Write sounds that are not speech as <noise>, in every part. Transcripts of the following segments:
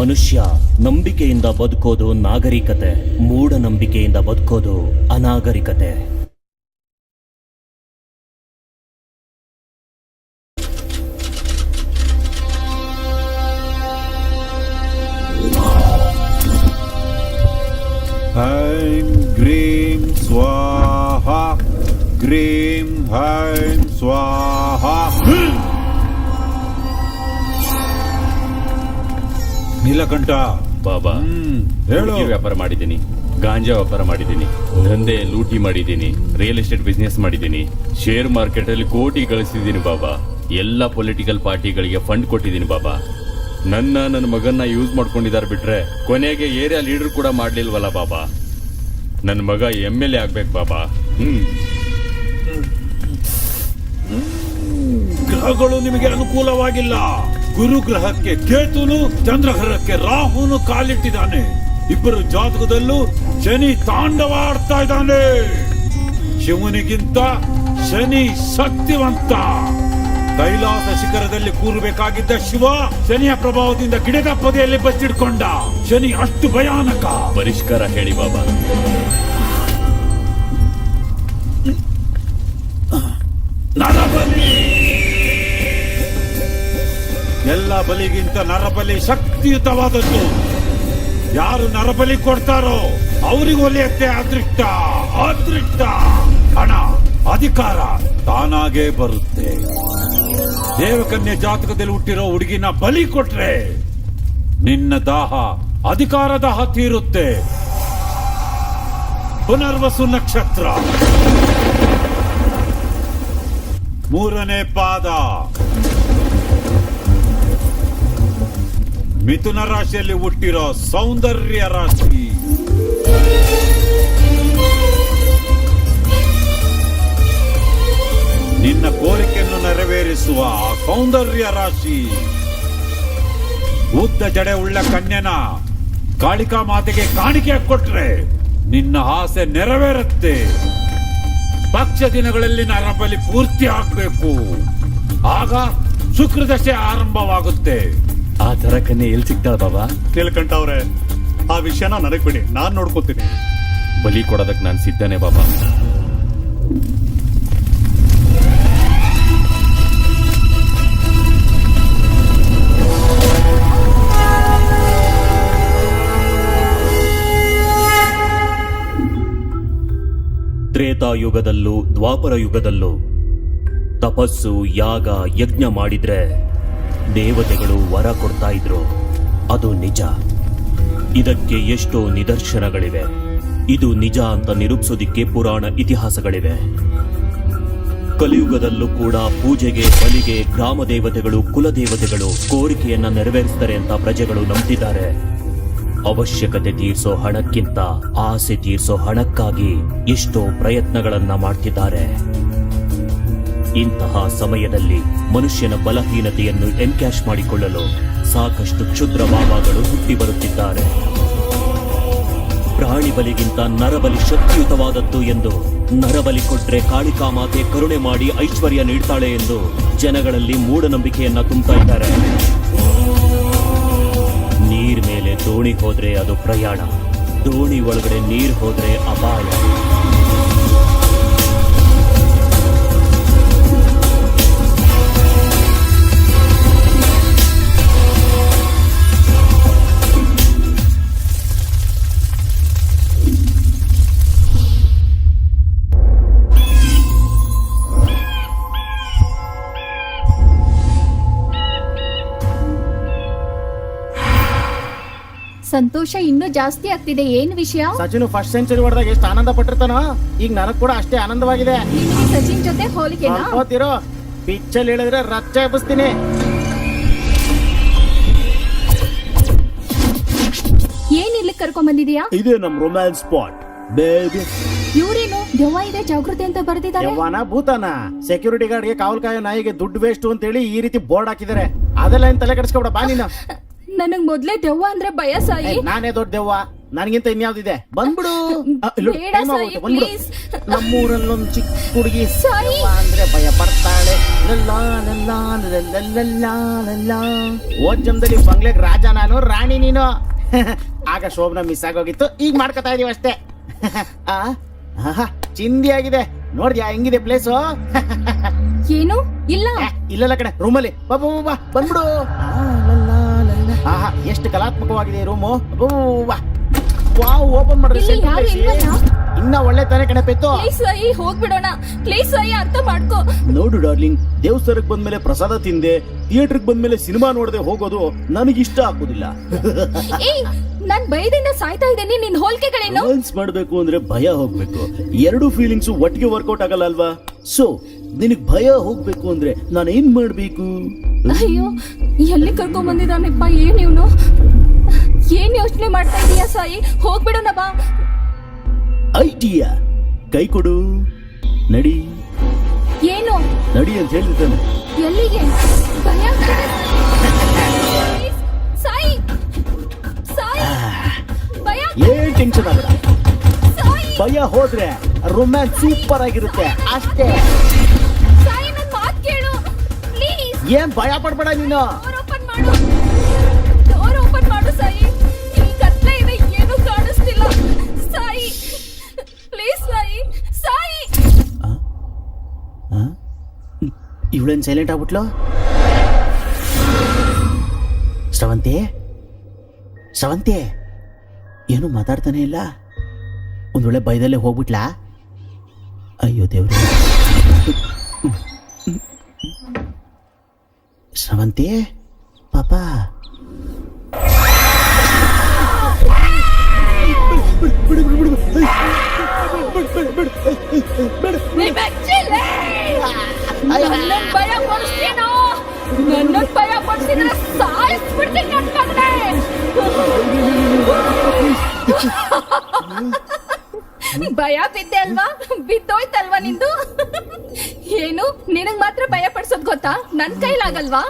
ಮನುಷ್ಯ ನಂಬಿಕೆಯಿಂದ ಬದುಕೋದು ನಾಗರಿಕತೆ ಮೂಢನಂಬಿಕೆಯಿಂದ ಬದುಕೋದು ಅನಾಗರಿಕತೆ. ನೀಲಕಂಠ ಬಾಬಾ ಹ್ಮ್ ಹೇಳು. ಹುಡುಗಿ ವ್ಯಾಪಾರ ಮಾಡಿದ್ದೀನಿ ಗಾಂಜಾ ವ್ಯಾಪಾರ ಮಾಡಿದ್ದೀನಿ ದಂಧೆ ಲೂಟಿ ಮಾಡಿದ್ದೀನಿ ರಿಯಲ್ ಎಸ್ಟೇಟ್ ಬಿಸ್ನೆಸ್ ಮಾಡಿದ್ದೀನಿ ಶೇರ್ ಮಾರ್ಕೆಟ್ ಅಲ್ಲಿ ಕೋಟಿ ಗಳಿಸಿದ್ದೀನಿ ಬಾಬಾ. ಎಲ್ಲ ಪೊಲಿಟಿಕಲ್ ಪಾರ್ಟಿಗಳಿಗೆ ಫಂಡ್ ಕೊಟ್ಟಿದ್ದೀನಿ ಬಾಬಾ. ನನ್ನ ನನ್ನ ಮಗನ್ನ ಯೂಸ್ ಮಾಡ್ಕೊಂಡಿದ್ದಾರೆ ಬಿಟ್ರೆ ಕೊನೆಗೆ ಏರಿಯಾ ಲೀಡರ್ ಕೂಡ ಮಾಡ್ಲಿಲ್ವಲ್ಲ ಬಾಬಾ. ನನ್ನ ಮಗ ಎಂ ಎಲ್ ಎ ಆಗ್ಬೇಕು ಬಾಬಾ. ಹ್ಮ್. ಗ್ರಹಗಳು ನಿಮಗೆ ಅನುಕೂಲವಾಗಿಲ್ಲ. ಗುರು ಗ್ರಹಕ್ಕೆ ಕೇತುನು ಚಂದ್ರಗ್ರಹಕ್ಕೆ ರಾಹುನು ಕಾಲಿಟ್ಟಿದ್ದಾನೆ. ಇಬ್ಬರು ಜಾತಕದಲ್ಲೂ ಶನಿ ತಾಂಡವಾಡ್ತಾ ಇದ್ದಾನೆ. ಶಿವನಿಗಿಂತ ಶನಿ ಶಕ್ತಿವಂತ. ಕೈಲಾಸ ಶಿಖರದಲ್ಲಿ ಕೂರಬೇಕಾಗಿದ್ದ ಶಿವ ಶನಿಯ ಪ್ರಭಾವದಿಂದ ಗಿಡದ ಪೊದೆಯಲ್ಲಿ ಬಚ್ಚಿಡ್ಕೊಂಡ. ಶನಿ ಅಷ್ಟು ಭಯಾನಕ. ಪರಿಷ್ಕಾರ ಹೇಳಿ ಬಾಬಾ. ನರಬಲಿ ಎಲ್ಲ ಬಲಿಗಿಂತ ನರಬಲಿ ಶಕ್ತಿಯುತವಾದದ್ದು. ಯಾರು ನರಬಲಿ ಕೊಡ್ತಾರೋ ಅವರಿಗೆ ಒಲಿಯತ್ತೆ ಅದೃಷ್ಟ ಅದೃಷ್ಟ. ಹಣ, ಅಧಿಕಾರ ತಾನಾಗೇ ಬರುತ್ತೆ. ದೇವಕನ್ಯೆ ಜಾತಕದಲ್ಲಿ ಹುಟ್ಟಿರೋ ಹುಡುಗಿನ ಬಲಿ ಕೊಟ್ರೆ ನಿನ್ನ ದಾಹ, ಅಧಿಕಾರ ದಾಹ ತೀರುತ್ತೆ. ಪುನರ್ವಸು ನಕ್ಷತ್ರ. ಮೂರನೇ ಪಾದ. ಮಿಥುನ ರಾಶಿಯಲ್ಲಿ ಹುಟ್ಟಿರೋ ಸೌಂದರ್ಯ ರಾಶಿ. ನಿನ್ನ ಕೋರಿಕೆಯನ್ನು ನೆರವೇರಿಸುವ ಸೌಂದರ್ಯ ರಾಶಿ. ಉದ್ದ ಜಡೆ ಉಳ್ಳ ಕನ್ಯನ ಕಾಳಿಕಾ ಮಾತೆಗೆ ಕಾಣಿಕೆ ಕೊಟ್ರೆ ನಿನ್ನ ಆಸೆ ನೆರವೇರುತ್ತೆ. ಪಕ್ಷ ದಿನಗಳಲ್ಲಿ ನರಬಲಿ ಪೂರ್ತಿ ಆಗ್ಬೇಕು ಆಗ ಶುಕ್ರದಶೆ ಆರಂಭವಾಗುತ್ತೆ. ಆ ತರ ಕನ್ನೆ ಎಲ್ಲಿ ಸಿಗ್ತಾಳ ಬಾಬಾ? ತಿಳ್ಕೊಂಡವ್ರೆ ಆ ವಿಷಯನ ನನಗ್ ಬಿಡಿ ನಾನ್ ನೋಡ್ಕೊತೀನಿ. ಬಲಿ ಕೊಡೋದಕ್ ನಾನು ಸಿದ್ಧನೇ ಬಾಬಾ. ತ್ರೇತಾಯುಗದಲ್ಲೂ ದ್ವಾಪರ ಯುಗದಲ್ಲೂ ತಪಸ್ಸು ಯಾಗ ಯಜ್ಞ ಮಾಡಿದ್ರೆ ದೇವತೆಗಳು ವರ ಕೊಡ್ತಾ ಇದ್ರು. ಅದು ನಿಜ. ಇದಕ್ಕೆ ಎಷ್ಟೋ ನಿದರ್ಶನಗಳಿವೆ. ಇದು ನಿಜ ಅಂತ ನಿರೂಪಿಸೋದಿಕ್ಕೆ ಪುರಾಣ ಇತಿಹಾಸಗಳಿವೆ. ಕಲಿಯುಗದಲ್ಲೂ ಕೂಡ ಪೂಜೆಗೆ, ಬಲಿಗೆ, ಗ್ರಾಮ ದೇವತೆಗಳು ಕುಲದೇವತೆಗಳು ಕೋರಿಕೆಯನ್ನ ನೆರವೇರಿಸ್ತಾರೆ ಅಂತ ಪ್ರಜೆಗಳು ನಂಬಿದ್ದಾರೆ ಅವಶ್ಯಕತೆ ತೀರಿಸೋ ಹಣಕ್ಕಿಂತ ಆಸೆ ತೀರಿಸೋ ಹಣಕ್ಕಾಗಿ ಎಷ್ಟೋ ಪ್ರಯತ್ನಗಳನ್ನ ಮಾಡ್ತಿದ್ದಾರೆ. ಇಂತಹ ಸಮಯದಲ್ಲಿ ಮನುಷ್ಯನ ಬಲಹೀನತೆಯನ್ನು ಎನ್ಕ್ಯಾಶ್ ಮಾಡಿಕೊಳ್ಳಲು ಸಾಕಷ್ಟು ಕ್ಷುದ್ರ ಭಾವಗಳು ಹುಟ್ಟಿ ಬರುತ್ತಿದ್ದಾರೆ. ಪ್ರಾಣಿ ಬಲಿಗಿಂತ ನರಬಲಿ ಶಕ್ತಿಯುತವಾದದ್ದು ಎಂದು ನರಬಲಿ ಕೊಟ್ರೆ ಕಾಳಿಕಾ ಮಾತೆ ಕರುಣೆ ಮಾಡಿ ಐಶ್ವರ್ಯ ನೀಡ್ತಾಳೆ ಎಂದು ಜನಗಳಲ್ಲಿ ಮೂಢನಂಬಿಕೆಯನ್ನ ತುಂಬ್ತಾ ಇದ್ದಾರೆ. ನೀರ್ ಮೇಲೆ ದೋಣಿ ಹೋದ್ರೆ ಅದು ಪ್ರಯಾಣ, ದೋಣಿ ಒಳಗಡೆ ನೀರ್ ಹೋದ್ರೆ ಅಪಾಯ. ಸಂತೋಷ ಇನ್ನು ಜಾಸ್ತಿ ಆಗ್ತಿದೆ. ಏನ್ ವಿಷಯ? ಸಚಿನ್ ಫಸ್ಟ್ ಸೆಂಚುರಿ ಹೊಡೆದಾಗ ಎಷ್ಟು ಆನಂದ ಪಟ್ಟಿರ್ತಾನೋ ಈಗ ನನಗ್ ಕೂಡ ಅಷ್ಟೇ ಆನಂದವಾಗಿದೆ. ನಿನ್ಗೆ ಸಚಿನ್ ಜೊತೆ ಹೋಲಿಕೆನಾ? ಅನ್ಕೋತಿರೋ ಪಿಚ್ಚಲ್ಲಿ ಹೇಳಿದ್ರೆ ರಚ್ಚ ಎಬ್ಬಿಸ್ತೀನಿ. ಏನ್ ಇಲ್ಲಿ ಕರ್ಕೊಂಡ್ ಬಂದಿದ್ಯಾ? ಇದೇ ನಮ್ ರೊಮ್ಯಾನ್ಸ್ ಸ್ಪಾಟ್ ಬೇಬಿ ಇವ್ರೇನು ದೆವ್ವ ಇದೆ ಜಾಗೃತಿ ಅಂತ ಬರ್ದಿದ್ದಾರೆ? ಯವ್ವನ ಭೂತಾನ. ಸೆಕ್ಯೂರಿಟಿ ಗಾರ್ಡ್ಗೆ ಕಾವಲ್ ಕಾಯೋ ನಾಯಿಗೆ ದುಡ್ಡು ವೇಸ್ಟ್ ಅಂತೇಳಿ ಈ ರೀತಿ ಬೋರ್ಡ್ ಹಾಕಿದ್ದಾರೆ. ಅದೆಲ್ಲ ಏನ್ ತಲೆ ಕೆಡಿಸ್ಕೊಬೇಡ ಬಾ ನೀನು. ನನಗ್ ಮೊದ್ಲೇ ದೆವ್ವ ಅಂದ್ರೆ ಭಯ ಸಾಯಿ. ನಾನೇ ದೊಡ್ಡ ದೆವ್ವ. ನನಗಿಂತ ಇನ್ಯಾವ್ದಿದೆ ಬಂದ್ಬಿಡು. <laughs> ಆ, ಇಲ್ಲು, ಬೇಡ time ಸಾಯಿ, ಆಗೋಯ್ತು, ಬಂದ್ಬಿಡು. please. <laughs> ನಮ್ಮೂರಲ್ಲೊಂದ್ ಚಿಕ್ಕ ಹುಡುಗಿ ಸಾಯಿ. ಅಂದ್ರೆ ಭಯ ಪಡ್ತಾಳೆ. ಲಲ್ಲಾ, ಲಲ್ಲಾ, ಲಲ್ಲಲ್ಲಾ, ಲಲ್ಲಾ. ಹೋದ್ ಜನ್ಮದಲ್ಲಿ ಬಂಗ್ಲೆಗ್ ರಾಜ ನಾನು ರಾಣಿ ನೀನು. <laughs> ಆಗ ಶೋಭನ ಮಿಸ್ ಆಗೋಗಿತ್ತು. ಈಗ ಮಾಡ್ಕೊತಾ ಇದೀವಿ ಅಷ್ಟೇ. ಆ ಆಹಾ, ಚಿಂದಿ ಆಗಿದೆ. ನೋಡ್ದ್ಯಾ ಹೆಂಗಿದೆ ಪ್ಲೇಸು ಏನು? ಇಲ್ಲ. ಇಲ್ಲಲ್ಲ ಕಡೆ ರೂಮಲ್ಲಿ ಬಾ ಬಾ ಬಾ, ಬಾ ಬಂದ್ಬಿಡು. ಆ, ಲಲ್ಲಾ. ಆಹಾ ಎಷ್ಟು ಕಲಾತ್ಮಕವಾಗಿದೆ ರೂಮು. ವಾವ್ ಓಪನ್ ಮಾಡಿದ್ರೆ ಇಲ್ಲಿ ಯಾರು ಇಲ್ವಲ್ಲ? ಇನ್ನ ಒಳ್ಳೆ ತಾನೇ ಕಣಪಿತ್ತು ಪೆತ್ತು. ಪ್ಲೀಸ್ ಸಾಯಿ ಹೋಗ್ಬಿಡೋಣ. ಪ್ಲೀಸ್ ಸಾಯಿ ಅರ್ಥ ಮಾಡ್ಕೋ. ನೋಡು ಡಾರ್ಲಿಂಗ್ ದೇವಸ್ಥಾನಕ್ ಬಂದ್ಮೇಲೆ ಪ್ರಸಾದ ತಿಂದೆ ಥಿಯೇಟರ್ಗೆ ಬಂದ್ಮೇಲೆ ಸಿನಿಮಾ ನೋಡದೆ ಹೋಗೋದು ನನಗಿಷ್ಟ ಆಗೋದಿಲ್ಲ. ಏಯ್ ನಾನ್ ಭಯದಿಂದ ಸಾಯ್ತಾ ಇದ್ದೀನಿ ನಿನ್ ಹೋಲ್ಕೆಗಳೇನು ಬ್ಯಾಲೆನ್ಸ್ ಮಾಡ್ಬೇಕು ಅಂದ್ರೆ ಭಯ ಹೋಗ್ಬೇಕು. ಎರಡು ಫೀಲಿಂಗ್ಸ್ ಒಟ್ಟಿಗೆ ವರ್ಕೌಟ್ ಆಗಲ್ಲ ಅಲ್ವಾ? ಸೊ ನಿನಗ್ ಭಯ ಹೋಗ್ಬೇಕು ಅಂದ್ರೆ ನಾನು ಏನ್ ಮಾಡ್ಬೇಕು? ಅಯ್ಯೋ ಎಲ್ಲಿ ಕರ್ಕೊಂಡ್ ಬಂದಿದ್ದಾನಪ್ಪ ಏನ್ ಇವನು? ಏನ್ ಯೋಚನೆ ಮಾಡ್ತಾ ಇದೀಯ ಸಾಯಿ? ಹೋಗ್ಬಿಡೋಣ ಬಾ. ಐಟಿಯ ಕೈ ಕೊಡು. ನಡಿ. ಏನು? ನಡಿ ಅಂತ ಹೇಳಿದ್ದಾನೆ ಎಲ್ಲಿಗೆ? ಭಯ ಆಗ್ತಿದೆ. ಸಾಯಿ ಸಾಯಿ ಭಯ. ಏನ್ ಟೆನ್ಷನ್ ಆಗಲ್ಲ ಸಾಯಿ. ಭಯ ಹೋದ್ರೆ ರೊಮ್ಯಾನ್ಸ್ ಸೂಪರ್ ಆಗಿರುತ್ತೆ. ಅಷ್ಟೇ. ಏನ್ ಭಯ ಪಡ್ಬೇಡ ನೀನು? ಡೋರ್ ಓಪನ್ ಮಾಡು. ಡೋರ್ ಓಪನ್ ಮಾಡು ಸಾಯಿ. ಈ ಕತ್ಲೆ ಇದೆ ಏನು ಕಾಣಿಸ್ತಿಲ್ಲ. ಸಾಯಿ. ಪ್ಲೀಸ್ ಸಾಯಿ. ಸಾಯಿ. ಇವಳೇನ್ ಸೈಲೆಂಟ್ ಆಗ್ಬಿಟ್ಲು? ಶ್ರವಂತಿ ಶ್ರವಂತಿ ಏನು ಮಾತಾಡ್ತಾನೆ ಇಲ್ಲ. ಒಂದ್ ವೇಳೆ ಭಯದಲ್ಲೇ ಹೋಗ್ಬಿಟ್ಲಾ? ಅಯ್ಯೋ ದೇವ್ರೆ. ಶ್ರವಂತಿ ಪಾಪ ಮಗನೇ ಭಯ ಬಿದ್ದೆ ಅಲ್ವಾ? ಬಿದ್ದೋಯ್ತಲ್ವಾ ನಿಂದು? ಏನು? ನಿನಗ್ ಮಾತ್ರ ಭಯ ಪಡ್ಸೋದ್ ಗೊತ್ತಾ? ನನ್ ಕೈಲಾಗಲ್ವಾ?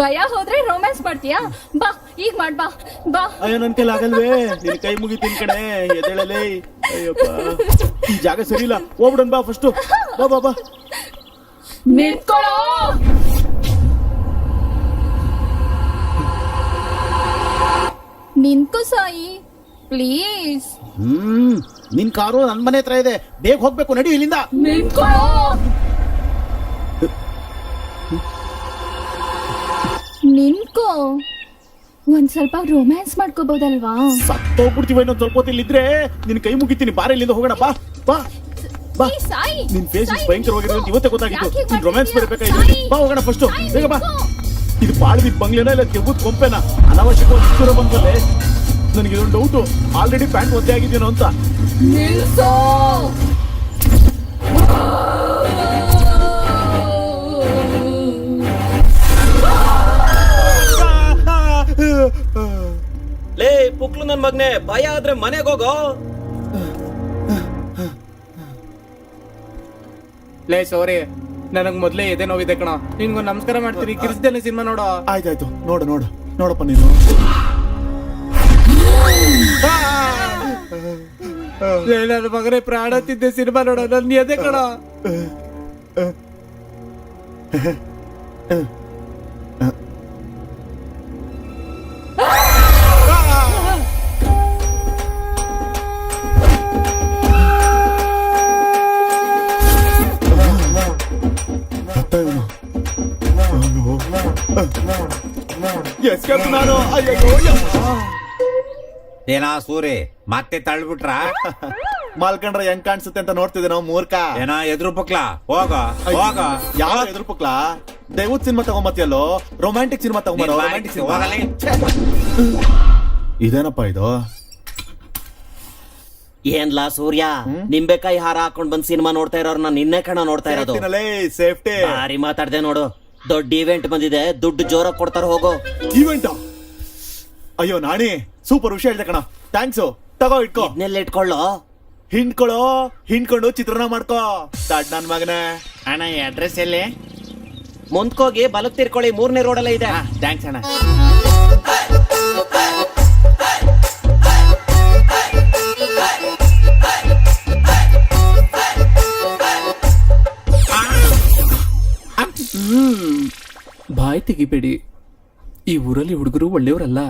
ಭಯ ಹೋದ್ರೆ ರೊಮ್ಯಾನ್ಸ್ ಮಾಡ್ತೀಯಾ? ಬಾ ಈಗ ಮಾಡ್ ಬಾ ಬಾ. ಅಯ್ಯೋ ನನ್ ಕೈಲಿ ಆಗಲ್ವೇ ನಿನ್ ಕೈ ಮುಗಿತೀನಿ ಕಣೆ ಎದ್ದೇಳಲೇ. ಅಯ್ಯಪ್ಪ. ಈ ಜಾಗ ಸರಿ ಇಲ್ಲ. ಹೋಗ್ಬಿಡನ್ ಬಾ ಫಸ್ಟ್ ಬಾ ಬಾ ಬಾ. ನಿಂತ್ಕೊಳ್ಳೋ! ನಿಂತ್ಕೋ ಸಾಯಿ ಪ್ಲೀಸ್ ಹ್ಮ್. ನಿನ್ ಕಾರು ನನ್ ಮನೆ ಹತ್ರ ಇದೆ. ಬೇಗ ಹೋಗ್ಬೇಕು ನಡಿ ಇಲ್ಲಿಂದ. ನಿನ್ಕೋ ಒಂದ್ ಸ್ವಲ್ಪ ರೊಮ್ಯಾನ್ಸ್ ಮಾಡ್ಕೋಬಹುದಲ್ವಾ ಸತ್ತೋಗ್ಬಿಡ್ತೀವಿ ಇನ್ನೊಂದ್ ಸ್ವಲ್ಪ ಹೊತ್ತು ಇಲ್ಲಿದ್ರೆ ನಿನ್ ಕೈ ಮುಗಿತೀನಿ. ಬಾರ ಇಲ್ಲಿಂದ ಹೋಗೋಣ ಬಾ ಬಾ ಬಾ. ಏ, ಸಾಯಿ ನಿನ್ ಫೇಸ್ ಸಾಯಿ, ಅಂತ ಇವತ್ತೇ ಗೊತ್ತಾಗಿತ್ತು. ಯಾಕೆ ನಿನ್ ರೊಮ್ಯಾನ್ಸ್ ಸಾಯಿ, ಬಾ ಹೋಗೋಣ ಫಸ್ಟ್ ಸಾಯಿ, ಬೇಗ ಬಾ. ನಿಂತ್ಕೋ. ಇದು ಬಾಳ್ಬಿದ್ ಬಂಗ್ಲೆನ ಇಲ್ಲ ತೆಗುದ್ ಕೊಂಪೆನ? ಅನಾವಶ್ಯಕವಾಗಿ ದೂರ ಬಂದ್ಮೇಲೆ ನನಗೆ ಇದೊಂದು ಡೌಟು ಆಲ್ರೆಡಿ ಪ್ಯಾಂಟ್ ಒದ್ದೆ ಆಗಿದ್ದೇನೋ ಅಂತ. ನಿಲ್ಸೋ! ಲೇ ಪುಕ್ಲು ನನ್ ಮಗ್ನೆ ಭಯ ಆದ್ರೆ ಮನೆಗೆ ಹೋಗೋ? ಲೇ ಸೋರಿ ನನಗ್ ಮೊದ್ಲೇ ಎದೆ ನೋವಿದೆ ಕಣ. ನಿನ್ಗೊಂದು ನಮಸ್ಕಾರ ಮಾಡ್ತೀನಿ. ಕಿರಿಸ್ದೇನೆ ಸಿನಿಮಾ ನೋಡೋ? ಆಯ್ತಾಯ್ತು. ನೋಡು ನೋಡು. ನೋಡಪ್ಪ ನೀನು. ನನ್ನ ಮಗನೇ ಪ್ರಾಣ ತಿದ್ದೆ ಸಿನಿಮಾ ನೋಡೋ ನನ್ ಎದೆ ಕಣ ಸತ್ತ ಇವನು. ಎಸ್ಕೇಪ್ ನಾನು ಅಯ್ಯಯ್ಯೋ ಯಮ್ಮ. ಏನಾ ಸೂರಿ ಮತ್ತೆ ತಳ್ಬಿಟ್ರ? ಮಾಲ್ಕಂಡ್ರ ಹೆಂಗ್ ಕಾಣಿಸುತ್ತೆ ಅಂತ ನೋಡ್ತಿದ್ದೆ ನಾವು ಮೂರ್ಖ. ಏನಾ ಎದ್ರು ಪಕ್ಲ ಹೋಗ ಹೋಗ. ಯಾವ ಎದುರು ಪಕ್ಲ ದೈವತ್ ಸಿನಿಮಾ ತಗೊಂಬತ್ತಿಯಲ್ಲೋ? ರೊಮ್ಯಾಂಟಿಕ್ ಸಿನಿಮಾ ತಗೊಂಬರೋ ನೀನ್ ರೊಮ್ಯಾಂಟಿಕ್ ಸಿನಿಮಾ? ಇದೇನಪ್ಪ ಇದು? ಏನ್ಲಾ ಸೂರ್ಯ? ನಿಂಬೆಕಾಯಿ ಹಾರ ಹಾಕೊಂಡ್ ಬಂದ್ ಸಿನಿಮಾ ನೋಡ್ತಾ ಇರೋರ್ನ ನಿನ್ನೆ ಕಣ ನೋಡ್ತಾ ಇರೋದು. ಸೇಫ್ಟಿ ಯಾರಿ ಮಾತಾಡ್ದೆ ನೋಡು. ದೊಡ್ಡ ಇವೆಂಟ್ ಬಂದಿದೆ ದುಡ್ಡು ಜೋರಾಗಿ ಕೊಡ್ತಾರ ಹೋಗೋ. ಇವೆಂಟ್ ಅಯ್ಯೋ ನಾಣಿ ಸೂಪರ್ ವಿಷಯ ಹೇಳ್ದೆ ಕಣ. ಥ್ಯಾಂಕ್ಸ್ ತಗೋ ಇಟ್ಕೋ ಇದನ್ನೆಲ್ಲ ಇಟ್ಕೊಳ್ಳೋ. ಹಿಂಡ್ಕೊಳ್ಳೋ ಹಿಂಡ್ಕೊಂಡು ಚಿತ್ರಣ ಮಾಡ್ಕೋ. ದಾಡ್ ನನ್ ಮಗನೇ. ಅಣ್ಣ ಈ ಅಡ್ರೆಸ್ ಎಲ್ಲಿ? ಮುಂದ್ಕೋಗಿ ಬಲಕ್ ತಿರ್ಕೊಳ್ಳಿ ಮೂರನೇ ರೋಡಲ್ಲೇ ಇದೆ. ಥ್ಯಾಂಕ್ಸ್ ಅಣ್ಣ. ಬಾಯ್ ತೆಗಿಬೇಡಿ. ಈ ಊರಲ್ಲಿ ಹುಡುಗರು ಒಳ್ಳೆಯವರಲ್ಲ.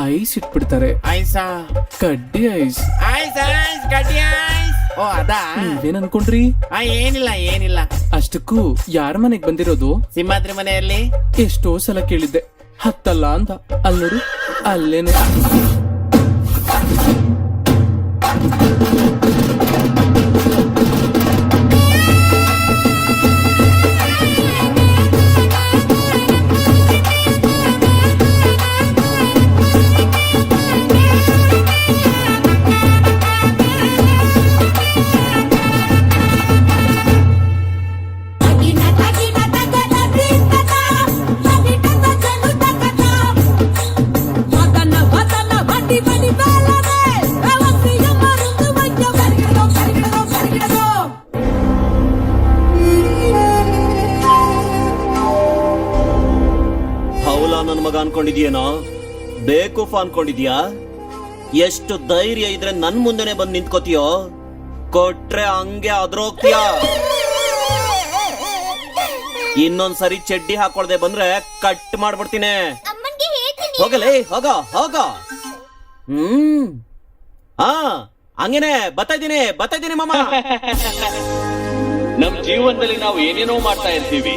ಐಸ್ ಇಟ್ಬಿಡ್ತಾರೆ. ಐಸಾ. ಕಡ್ಡಿ ಐಸ್. ಐಸ್ ಐಸ್ ಕಡ್ಡಿ ಐಸ್. ಓ ಅದಾ? ನೀವೇನ್ ಅನ್ಕೊಂಡ್ರಿ? ಆ, ಏನಿಲ್ಲ ಏನಿಲ್ಲ. ಅಷ್ಟಕ್ಕೂ ಯಾರ ಮನೆಗ್ ಬಂದಿರೋದು? ಸಿಂಹಾದ್ರಿ ಮನೆಯಲ್ಲಿ. ಎಷ್ಟೋ ಸಲ ಕೇಳಿದ್ದೆ. ಹತ್ತಲ್ಲ ಅಂತ. ಅಲ್ಲಿ ನೋಡು ಅಲ್ಲೇನೆ. ಹೌಲಾ ನನ್ನ ಮಗ ಅನ್ಕೊಂಡಿದ್ಯೇನೋ? ಬೇಕೂಫ್ ಅನ್ಕೊಂಡಿದ್ಯಾ? ಎಷ್ಟು ಧೈರ್ಯ ಇದ್ರೆ ನನ್ ಮುಂದೆನೆ ಬಂದ್ ನಿಂತ್ಕೋತೀಯೋ? ಕೊಟ್ರೆ ಹಂಗೆ ಅದ್ರೋಗ್ತೀಯ? ಇನ್ನೊಂದ್ಸರಿ ಚಡ್ಡಿ ಹಾಕೊಳ್ದೆ ಬಂದ್ರೆ ಕಟ್ ಮಾಡ್ಬಿಡ್ತೀನಿ. ಅಮ್ಮನ್ಗೆ ಹೇಳ್ತೀನಿ. ಹೋಗಲೇ ಹೋಗ ಹೋಗ. ಹ್ಮ್. ಹಾ ಹಂಗೇನೆ ಬತ್ತಾ ಇದೀನಿ ಬತ್ತಾ ಇದೀನಿ ಮಾಮ. ನಮ್ ಜೀವನದಲ್ಲಿ ನಾವು ಏನೇನೋ ಮಾಡ್ತಾ ಇರ್ತೀವಿ.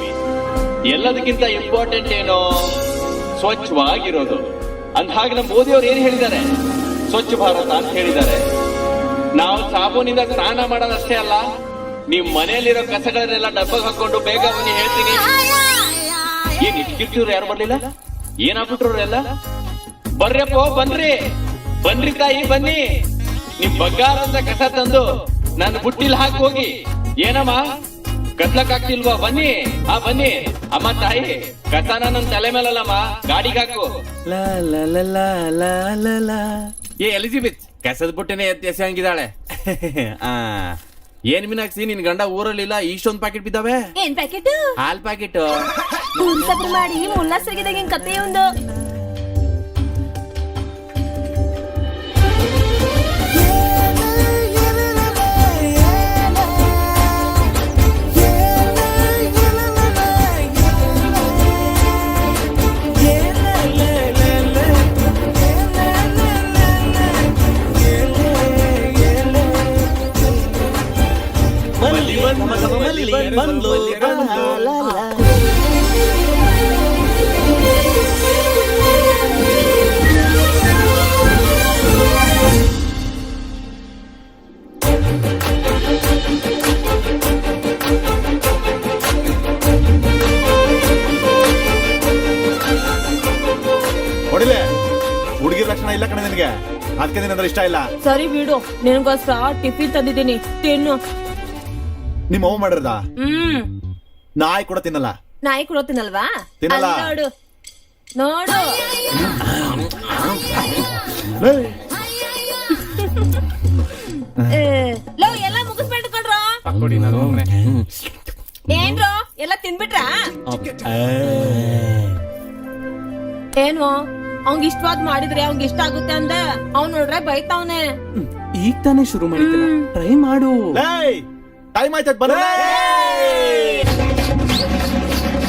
ಎಲ್ಲದಕ್ಕಿಂತ ಇಂಪಾರ್ಟೆಂಟ್ ಏನೋ? ಸ್ವಚ್ಛವಾಗಿರೋದು. ಅಂದಾಗ ನಮ್ಮ ಮೋದಿಯವ್ರು ಏನ್ ಹೇಳಿದ್ದಾರೆ? ಸ್ವಚ್ಛ ಭಾರತ ಅಂತ ಹೇಳಿದ್ದಾರೆ. ನಾವು ಸಾಬೂನಿಂದ ಸ್ನಾನ ಮಾಡೋದಷ್ಟೇ ಅಲ್ಲ ನಿಮ್ ಮನೆಯಲ್ಲಿರೋ ಕಸಗಳನ್ನೆಲ್ಲ ಡಬ್ಬಗ್ ಹಾಕೊಂಡು ಬೇಗ ಬನ್ನಿ ಹೇಳ್ತೀನಿ. ಏನ್ ಇಟ್ಕಿರ್ತಿವ್ರು ಯಾರು ಬರ್ಲಿಲ್ಲ? ಏನಾಗ್ಬಿಟ್ರು ಎಲ್ಲ ಬರ್ರಪ್ಪ, ಬನ್ರಿ. ಬನ್ರಿ ತಾಯಿ, ಬನ್ನಿ. ನಿಮ್ ಬಗ್ಗಾರ ಅಂತ ಕಸ ತಂದು ನನ್ನ ಬುಟ್ಟಿಲ್ ಹಾಕಿ ಹೋಗಿ. ಏನಮ್ಮ? ಕತ್ಲಕ್ ಆಗ್ತಿಲ್ವಾ ಬನ್ನಿ. ಆ ಬನ್ನಿ. ಅಮ್ಮ ತಾಯಿ ಕಸಾನ ನನ್ ತಲೆ ಮೇಲಲ್ಲಮ್ಮ. ಗಾಡಿಗೆ ಹಾಕು. ಲಾ ಲಾ ಲಾ ಲಾ ಲಾ ಲಾ ಲಾ. ಏ ಎಲಿಜಿಬೆತ್ ಕಸದ ಬುಟ್ಟಿನೇ ಎತ್ತಿ ಎಸೆಯಂಗಿದ್ದಾಳೆ. ಆ ಏನ್ ಮೀನಾಕ್ಷಿ ನಿನ್ ಗಂಡ ಊರಲ್ಲಿಲ್ಲ ಇಷ್ಟೊಂದ್ ಪ್ಯಾಕೆಟ್ ಬಿದ್ದಾವೆ? ಏನ್ ಪ್ಯಾಕೆಟ್ ಹಾಲ್ ಪ್ಯಾಕೆಟ್ ಮಾಡಿ ಮುಲ್ಲಾಸರಿಗಿದಾಗ ಏನ್ ಕತೆ ಒಂದು. ಅದಕ್ಕೆ ನಿನಂದ್ರೆ ಇಷ್ಟ ಇಲ್ಲ ಸರಿ ಬಿಡು ನಿನಗೋಸ್ಕರ ಟಿಫಿನ್ ತಂದಿದ್ದೀನಿ ತಿನ್ನು ನಿಮ್ಮ ಅವ್ವ ಮಾಡಿರ್ದ ಹ್ಮ್ ನಾಯಿ ಕೂಡ ತಿನ್ನಲ್ಲ ನಾಯಿ ಕೂಡ ತಿನ್ನಲ್ವಾ ತಿನ್ನಲ್ಲ. ಅಲ್ಲ್ ನೋಡು ನೋಡು ಲೇ, ಏ, ಲೋ ಎಲ್ಲ ಮುಗಿಸ್ಬಿಟ್ಟು ಕೊಡ್ರೋ ಕೊಡಿ ನಾನು ಹೋಗ್ನೆ. ಏನ್ರೋ ಎಲ್ಲ ತಿನ್ಬಿಟ್ರಾ ಏನು ಅವ್ನ್ ಇಷ್ಟವಾದ್ ಮಾಡಿದ್ರೆ ಅವ್ನ್ ಇಷ್ಟ ಆಗುತ್ತೆ ಅಂದ? ಅವ್ನ್ ನೋಡ್ರೆ ಬೈತಾವ್ನೆ. ಈಗ ತಾನೇ ಶುರು ಮಾಡಿದ್ದಿಲ್ಲ ಟ್ರೈ ಮಾಡು. ಟೈಮ್ ಆಯ್ತದ ಬರ